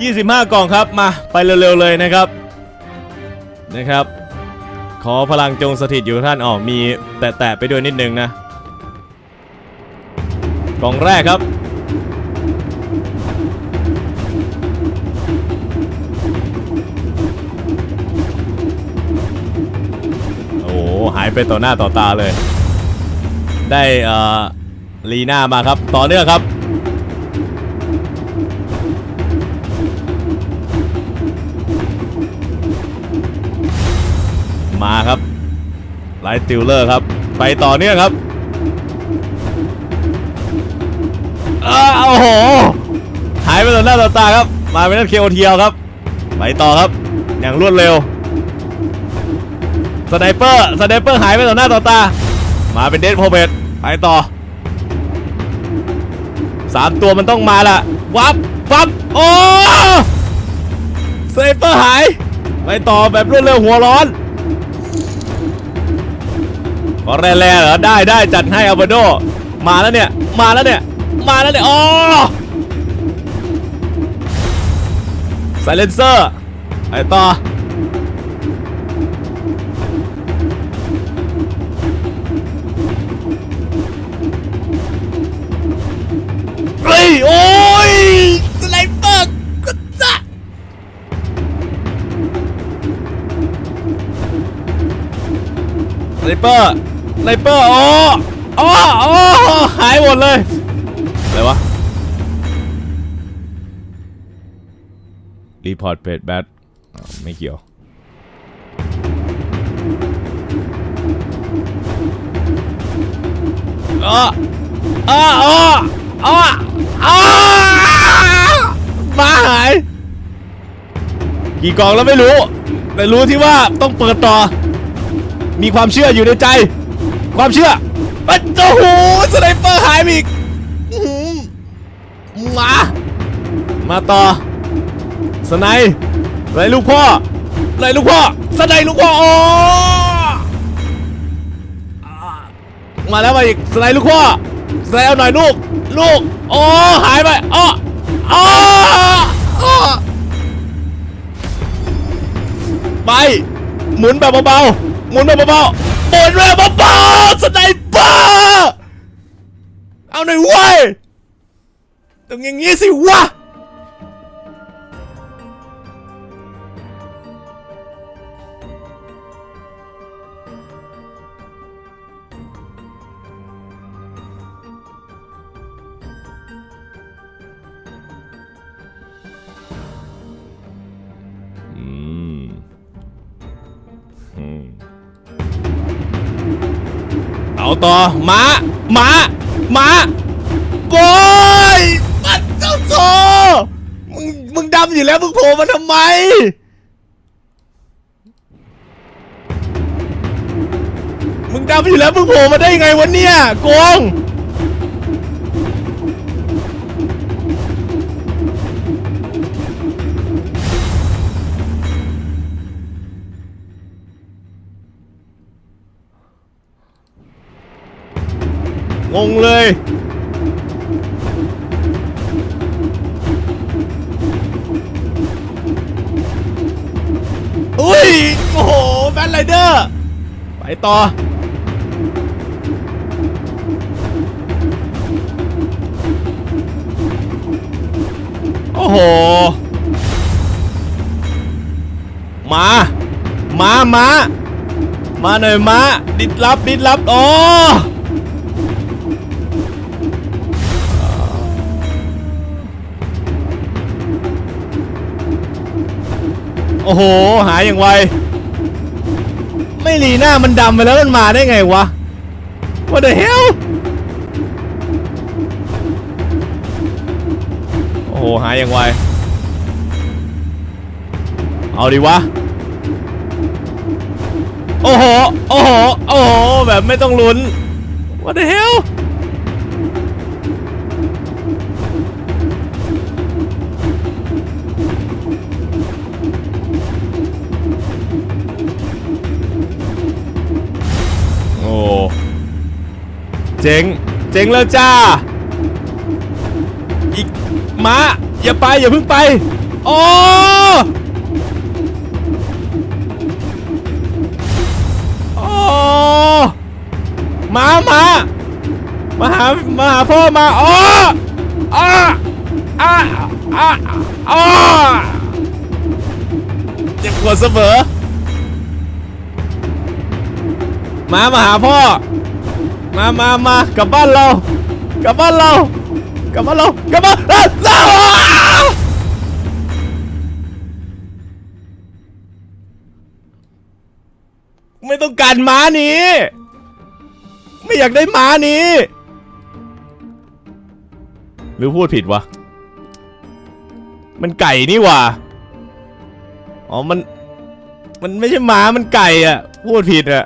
25 กล่องครับมาไปเร็วๆเลยนะครับนะครับ ขอพลังจงสถิตอยู่ท่านอ๋อมีแตะๆไปด้วยนิดนึงนะกล่องแรกครับ โอ้โหหายไปต่อหน้าต่อตาเลย ได้เอ่อลีน่ามาครับ ต่อเนื่องครับ มาครับไลท์ติลเลอร์ครับ ไปต่อเนื่องครับอ้าวโอ้โห หายไปต่อหน้าต่อตาครับ มาเป็นนักเคโอเทียวครับ ไปต่อครับ อย่างรวดเร็ว สไนเปอร์ สไนเปอร์หายไปต่อหน้าต่อตา มาเป็นเดดโพเบตไปต่อสามตัวมันต้องมาละวับวับโอ้สไนเปอร์หาย ไปต่อแบบรวดเร็วหัวร้อน ก็แร่ๆเหรอได้ได้จัดให้อัลเบโดมาแล้วเนี่ยมาแล้วเนี่ยมาแล้วเนี่ยอ๋อไซเลนเซอร์ไปต่อเฮ้ยโอ้ยสไนเปอร์ก็จะสไนเปอร์ ไนเปอร์โอ้โอ้โอ้หายหมดเลย อะไรวะ รีพอร์ตเพจแบทไม่เกี่ยวอ้ออ้ออ้ออ้ออ้อมาหาย กี่กองแล้วไม่รู้ แต่รู้ที่ว่าต้องเปิดต่อ มีความเชื่ออยู่ในใจ ความเชื่อเอ้ยโอ้โหสไนเปอร์หายไปอีกอื้อหือมา มาต่อ สไนป์สไนป์ลูกพ่อสไนป์ลูกพ่อสไนป์ลูกพ่อโอ้มาแล้วมาอีกสไนป์ลูกพ่อสไนป์เอาหน่อยลูก ลูกโอ้หายไปอ้ออ้ออ้อไป หมุนแบบเบาๆหมุนแบบเบาๆ หมุนแบบเบาๆสไนเปอร์เอาหน่อยเว้ยต้องอย่างงี้สิวะอืมอืม เอาต่อม้าม้าม้าบอยปัดเจ้าโซมึงมึงดำอยู่แล้วมึงโผล่มาทำไมมึงดำอยู่แล้วมึงโผล่มาได้ไงวะเนี่ยโกง งงเลย อุ้ย โอ้โหแบนไรเดอร์ ไปต่อ โอ้โห มา มา มา มาหน่อยมา ดิดลับ ดิดลับโอ้ โอ้โห หายอย่างไว ไม่รีหน้ามันดำไปแล้วมันมาได้ไงวะ What the hell โอ้โห หายอย่างไว เอาดิวะ โอ้โห โอ้โห โอ้โห แบบไม่ต้องลุ้น What the hell เจ๋งเจ๋งแล้วจ้า อีกม้าอย่าไปอย่าเพิ่งไปโอ้โอ้มามามาหามาหาพ่อมาโอ้อ้าอ้าอ้าอ้าเจ็บปวดเสมอมามาหาพ่อ มามามากลับบ้านเรากลับบ้านเรากลับบ้านเรากลับบ้านเราไม่ต้องการม้านี้ ไม่อยากได้ม้านี้ หรือพูดผิดวะ มันไก่นี่ว่าอ๋อมัน มันไม่ใช่ม้ามันไก่อะพูดผิดอะ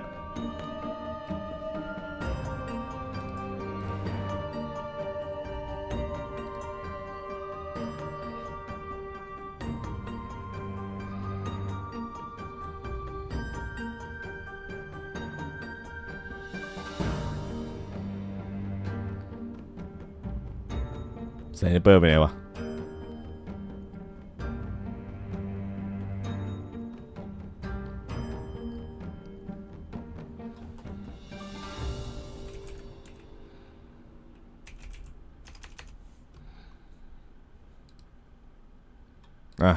ไซเนเปอร์ไปไหนวะอะ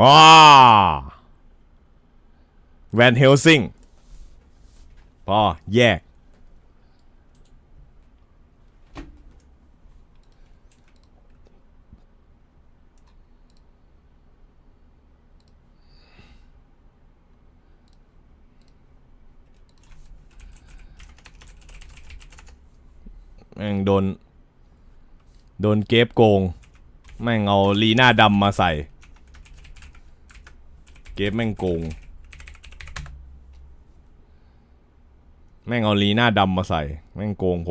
ว้าแวนเฮลซิงพอแยก ม่งโดน โดนเกฟโกง แม่งเอาลีน่าดำมาใส่ เกฟแม่งโกง แม่งเอาลีน่าดำมาใส่ แม่งโกงผม